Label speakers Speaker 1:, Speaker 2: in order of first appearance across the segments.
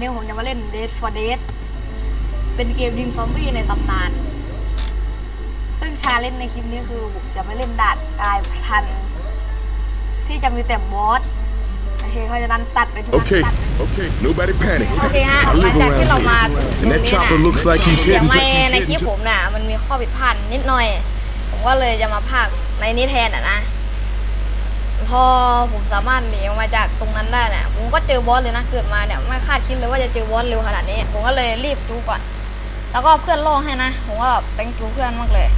Speaker 1: นี้ผมจะมาเล่น Dead for Dead เป็นเกมยิงซอมบี้ในตำนาน ซึ่งชาเลนจ์ในคลิปนี้คือผมจะไม่เล่นด่านกายพันธุ์ที่จะมีแต่บอสโอเคเขาจะนั้นตัดไปที่นั้น
Speaker 2: Okay,
Speaker 1: ตัด
Speaker 2: okay, nobody panic.
Speaker 1: โอเคฮะ
Speaker 2: I
Speaker 1: หลัง
Speaker 2: live
Speaker 1: จากที่เรา
Speaker 2: around
Speaker 1: มา
Speaker 2: here.
Speaker 1: ตรง
Speaker 2: And
Speaker 1: นี้
Speaker 2: that
Speaker 1: นะ
Speaker 2: chopper looks like he's
Speaker 1: เสียง
Speaker 2: heading
Speaker 1: ไม่
Speaker 2: to,
Speaker 1: ใน
Speaker 2: he's
Speaker 1: คลิป
Speaker 2: heading
Speaker 1: ผ
Speaker 2: to
Speaker 1: มน่ะ มันมีข้อผิดพลาดนิดหน่อย ผมก็เลยจะมาพากย์ในนี้แทนอะนะ พอผมสามารถหนีออกมาจากตรงนั้นได้เนี่ยผมก็เจอบอสเลยนะเกิดมาเนี่ยไม่คาดคิดเลยว่าจะเจอบอสเร็วขนาดนี้ ผมก็เลยรีบจูก่อน แล้วก็เพื่อนล่อให้นะผมก็แบบแตงจูเพื่อนมากเลย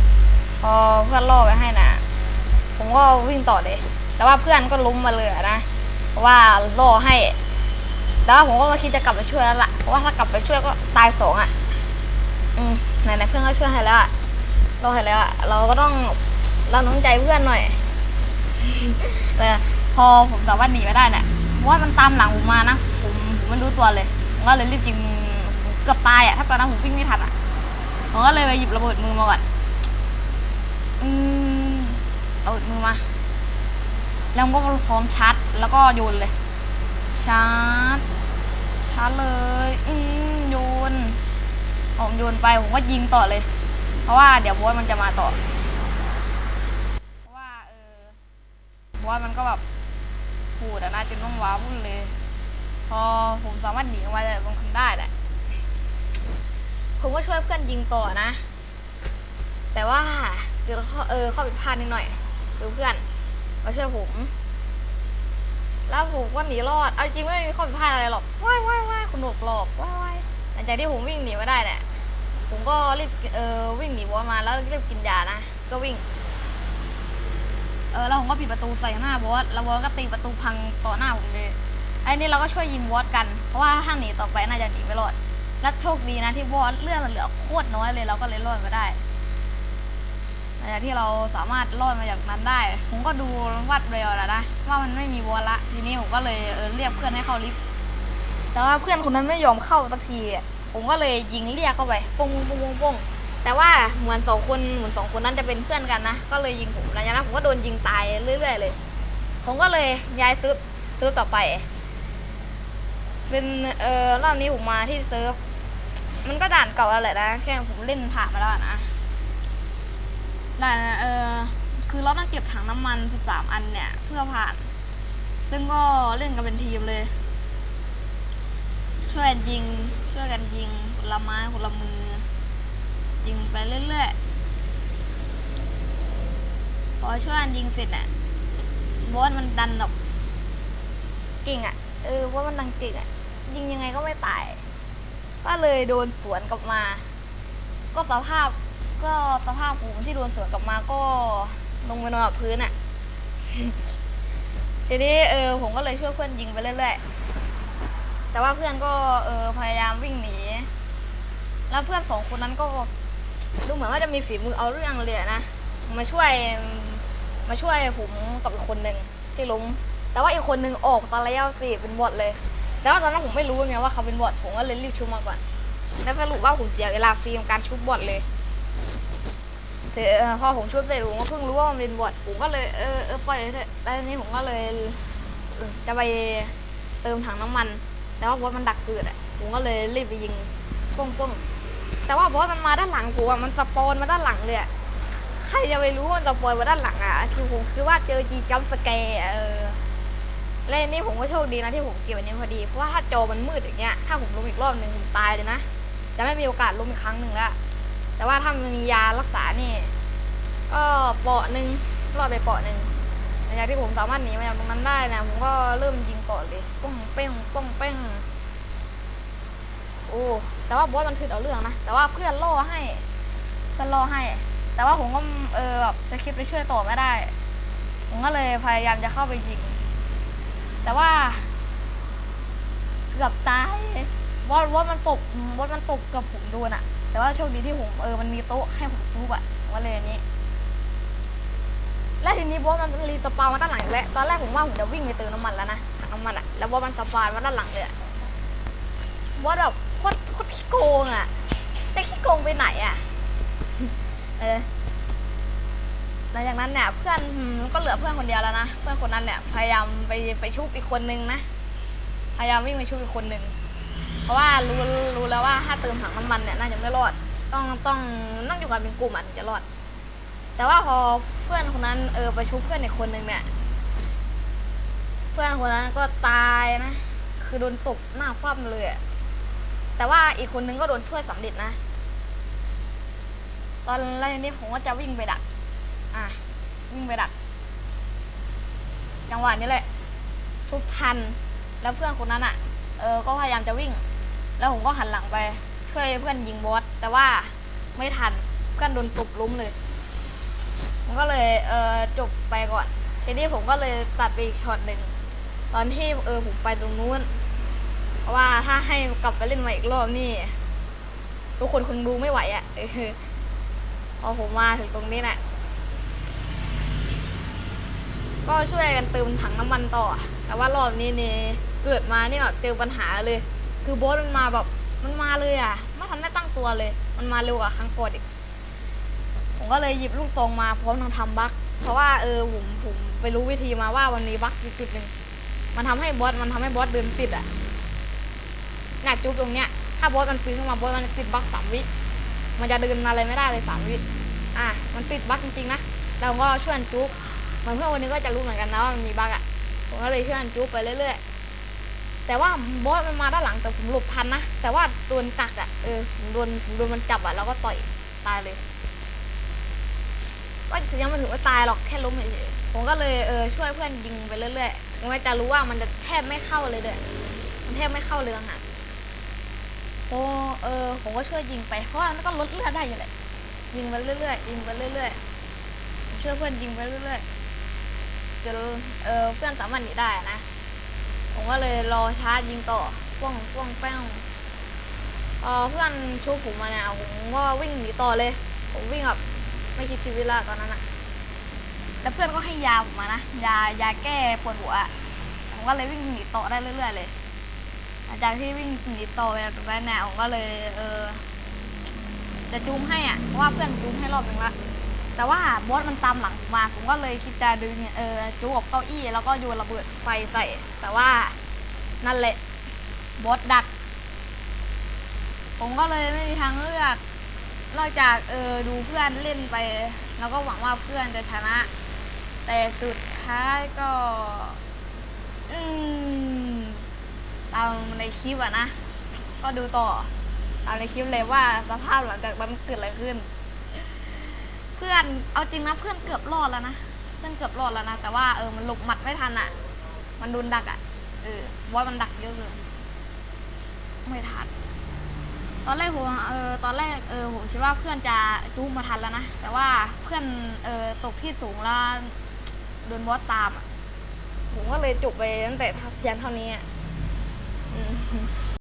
Speaker 1: พอเพื่อนล่อไปให้นะผมก็วิ่งต่อเลย แต่ว่าเพื่อนก็ล้มมาเลยนะเพราะว่าล่อให้แต่ว่าผมก็มาคิดจะกลับไปช่วยแล้วล่ะเพราะว่าถ้ากลับไปช่วยก็ตายสองอะ อืมไหนๆเพื่อนก็ช่วยให้แล้วอะเราให้แล้วอะเราก็ต้องเราน้ำใจเพื่อนหน่อย แต่พอผมสามารถหนีไปได้เนี่ยเพราะว่ามันตามหลังผมมานะผมผมไม่รู้ตัวเลยผมก็เลยรีบยิงเกือบตายอะถ้าตอนนั้นผมวิ่งไม่ทันอะผมก็เลยไปหยิบระเบิดมือมาก่อนอืมเอาระเบิดมือมา แล้วก็พร้อมชาร์จแล้วก็โยนเลยชาร์จชาร์จเลยอืมโยนผมโยนไปผมก็ยิงต่อเลย เพราะว่าเดี๋ยวบอสมันจะมาต่อ เพราะว่าเอ อบอสมันก็แบบพูดอะนะจนต้องว้าวุ่นเลย พอผมสามารถหนีออกมาจากตรงนั้นได้แหละ ผมก็ช่วยเพื่อนยิงต่อนะ แต่ว่าเดี๋ยวข้อเออข้อผิดพลาดนิดหน่อยคือเพื่อนมาช่วยผม แล้วผมก็หนีรอด เอาจริงไม่มีข้อผิดพลาดอะไรหรอกว้ายว้ายว้ายคุณหนวกหลอกว้ายว้ายหลังจากที่ผมวิ่งหนีมาได้เนี่ยผมก็รีบเออวิ่งหนีบอสมาแล้วรีบกินยานะ ก็วิ่ง เออแล้วผมก็ปิดประตูใส่หน้าบอสแล้วบอสก็ตีประตูพังต่อหน้าผมเลยไอ้นี่เราก็ช่วยยิงบอสกัน เพราะว่าถ้าหนีต่อไปน่าจะหนีไม่รอด และโชคดีนะที่บอสเลือดมันเหลือโคตรน้อยเลยเราก็เลยรอดมาได้หลังจากที่เราสามารถรอดมาจากนั้นได้ ผมก็ดูวัดเร็วแล้วนะว่ามันไม่มีบอสละ ทีนี้ผมก็เลยเออเรียกเพื่อนให้เข้าลิฟต์ แต่ว่าเพื่อนคนนั้นไม่ยอมเข้าสักที ผมก็เลยยิงเรียกเข้าไปปงปงปงปง แต่ว่าเหมือนสองคนเหมือนสองคนนั้นจะเป็นเพื่อนกันนะก็เลยยิงผมหลังจากนั้นผมก็โดนยิงตายเรื่อยๆเลยผมก็เลยย้ายซิร์ฟเซิร์ฟต่อไป เป็นเอ่อรอบนี้ผมมาที่เซิร์ฟมันก็ด่านเก่าแล้วแหละนะแค่ผมเล่นผ่านมาแล้วอะนะด่านเออคือเราต้องเก็บถังน้ำมัน13อันเนี่ย เพื่อผ่าน ซึ่งก็เล่นกันเป็นทีมเลย ช่วยกันยิงช่วยกันยิงคนละไม้คนละมือ ยิงไปเรื่อยๆ พอช่วยยิงเสร็จน่ะบอสมันดันแบบเก่งอะ เออว่ามันดังเก่งอะ ยิงยังไงก็ไม่ตาย ก็เลยโดนสวนกลับมา ก็สภาพก็สภาพผมที่โดนสวนกลับมาก็ลงไปนอนกับพื้นอะทีนี้เออผมก็เลยช่วยเพื่อนยิงไปเรื่อยๆ แต่ว่าเพื่อนก็เออพยายามวิ่งหนี แล้วเพื่อนสองคนนั้นก็ ดูเหมือนว่าจะมีฝีมือเอาเรื่องเลยอะนะ มาช่วยมาช่วยผมกับอีกคนหนึ่งที่ล้มแต่ว่าอีกคนหนึ่งออกตอนระยะสี่เป็นบอทเลย แต่ว่าตอนนั้นผมไม่รู้ไงว่าเขาเป็นบอทผมก็เลยรีบชุบมาก่อน แล้วสรุปว่าผมเสียเวลาฟรีกับการชุบบอทเลยแต่เออพอผมชุบเสร็จผมก็เพิ่งรู้ว่ามันเป็นบอทผมก็เลยเออเออปล่อยเถอะแล้วทีนี้ผมก็เลยจะไปเติมถังน้ำมัน แต่ว่าบอสมันดักเกิดอะผมก็เลยรีบไปยิงป้งป้ง แต่ว่าบอสมันมาด้านหลังกูอะมันสปอนมาด้านหลังเลยอะใครจะไปรู้มันสปอนมาด้านหลังอะคือผมคือว่าเจอจีจัมสแกร์เออและนนี้ผมก็โชคดีนะที่ผมเก็บอันนี้พอดี เพราะว่าถ้าจอมันมืดอย่างเงี้ย ถ้าผมล้มอีกรอบหนึ่งผมตายเลยนะ จะไม่มีโอกาสล้มอีกครั้งหนึ่งแล้วแต่ว่าถ้ามันมียารักษานี่ก็เปาะหนึ่งรอดไปเปาะหนึ่งหลังจากที่ผมสามารถหนีมาจากตรงนั้นได้นะ ผมก็เริ่มยิงก่อนเลยป้องเป้งป้องเป้งโอ้ แต่ว่าบอสมันคือเอาเรื่องนะ แต่ว่าเพื่อนล่อให้เพื่อนล่อให้ แต่ว่าผมก็เออแบบจะคิดไปช่วยต่อไม่ได้ ผมก็เลยพยายามจะเข้าไปยิง แต่ว่าเกือบตายว่าว่ามันตกว่ามันตกเกับผมโดนอะแต่ว่าโชคดีที่ผมเออมันมีโต๊ะให้ผมทุบอะผมก็เลยอันนี้และทีนี้บอสมันรีสปาวมาด้านหลังแล้วตอนแรกผมว่าผมจะวิ่งไปเติมน้ำมันแล้วนะน้ำมันอะแล้วบอสมันสปาวมาด้านหลังเลยอะบอสแบบ โกงอะแต่ขี้โกงไปไหนอะเออ หลังจากนั้นเนี่ยเพื่อนก็เหลือเพื่อนคนเดียวแล้วนะ เพื่อนคนนั้นเนี่ยพยายามไปไปชุบอีกคนนึงนะ พยายามวิ่งไปชุบอีกคนนึง เพราะว่ารู้รู้แล้วว่าถ้าเติมถังน้ำมันเนี่ยน่าจะไม่รอด ต้องต้องนั่งอยู่กันเป็นกลุ่มอะถึงจะรอด แต่ว่าพอเพื่อนคนนั้นเออไปชุบเพื่อนอีกคนนึงเนี่ย เพื่อนคนนั้นก็ตายนะ คือโดนตบหน้าคว่ำเลยอะ แต่ว่าอีกคนนึงก็โดนช่วยสำเร็จนะ ตอนแรกนี้ผมก็จะวิ่งไปดัก อะ วิ่งไปดัก จังหวะนี้แหละชุบทัน แล้วเพื่อนคนนั้นอะ เออ ก็พยายามจะวิ่ง แล้วผมก็หันหลังไป ช่วยเพื่อนยิงบอส แต่ว่าไม่ทัน เพื่อนโดนตบล้มเลย ผมก็เลย เออจบไปก่อน ทีนี้ผมก็เลยตัดไปอีกช็อตหนึ่ง ตอนที่เออผมไปตรงนู้น เพราะว่าถ้าให้กลับไปเล่นมาอีกรอบนี่ทุกคนคงดูไม่ไหวอะ่ะพอผมมาถึงตรงนี้น่ะก็ช่วยกันเติมถังน้ำมันต่อ แต่ว่ารอบนี้เนี่ยเกิดมาเนี่ยเจอปัญหาเลย คือโบสมันมาแบบมันมาเลยอะไม่ทันได้ตั้งตัวเลย มันมาเร็วกว่าครั้งก่อนอีก ผมก็เลยหยิบลูกซองมาพร้อมทั้งทำบั๊กเพราะว่าเออผมผมไปรู้วิธีมาว่ามันมีบั๊กจุดหนึ่งมันทำให้บอสมันทำให้บอสเดินติดอะ เนี่ยจุ๊บตรงเนี้ย ถ้าบอสมันปีนขึ้นมาบอสมันติดบั๊กสามวิ มันจะเดินอะไรไม่ได้เลยสามวิ อะ มันติดบั๊กจริงๆนะ เราก็ช่วยกันจุ๊บเหมือนเพื่อนวันนี้ก็จะรู้เหมือนกันนะว่ามันมีบั๊กอะ ผมก็เลยช่วยกันจุ๊บไปเรื่อยๆ แต่ว่าบอสมันมาด้านหลังแต่ผมหลบทันนะ แต่ว่าโดนกักอะ เออโดนโดนมันจับอะแล้วก็ต่อยตายเลยว่ายังไม่ถึงว่าตายหรอกแค่ล้มเฉยๆผมก็เลยเออช่วยเพื่อนยิงไปเรื่อยๆถึงแม้จะรู้ว่ามันจะแทบไม่เข้าเลยเด้อมันแทบไม่เข้าเลยองอะ โอ้เออผมก็ช่วยยิงไปเพราะว่ามันก็ลดเลือดได้อยู่แหละยิงไปเรื่อยๆยิงไปเรื่อยๆผมช่วยเพื่อนยิงไปเรื่อยๆจนเออเพื่อนสามารถหนีได้นะผมก็เลยรอชาร์จยิงต่อป้องป้องแป้งพออเพื่อนชุบผมมาเนี่ยผมก็วิ่งหนีต่อเลย ผมวิ่งแบบไม่คิดชีวิตละตอนนั้นอะแล้วเพื่อนก็ให้ยาผมมานะยายาแก้ปวดหัวผมก็เลยวิ่งหนีต่อได้เรื่อยๆเลย ลังจากที่วิ่งหนีต่อไปตรงนั้นเนี่ยผมก็เลย เออ จะจูมให้อะเพราะว่าเพื่อนจูมให้รอบหนึ่งละแต่ว่าบอสมันตามหลังมาผมก็เลยคิดจะดึงเออจูบเก้าอี้แล้วก็โยนระเบิดไฟใส่ แต่ว่านั่นแหละบอสดัก ผมก็เลยไม่มีทางเลือกนอกจากเออดูเพื่อนเล่นไป แล้วก็หวังว่าเพื่อนจะชนะ แต่สุดท้ายก็ อืม ตามในคลิปอะนะ ก็ดูต่อ ตามในคลิปเลยว่าสภาพหลังจากนั้นเกิดอะไรขึ้น เพื่อนเอาจริงนะเพื่อนเกือบรอดแล้วนะเพื่อนเกือบรอดแล้วนะแต่ว่าเออมันหลบหมัดไม่ทันอะมันโดนดักอะเออว่ามันดักเยอะเลยไม่ทันตอนแรกผมเออตอนแรกเออผมคิดว่าเพื่อนจะจู้มาทันแล้วนะแต่ว่าเพื่อนเออตกที่สูงแล้วโดนบอสตามอะผมก็เลยจบไปตั้งแต่เพียงเท่านี้อะ อืม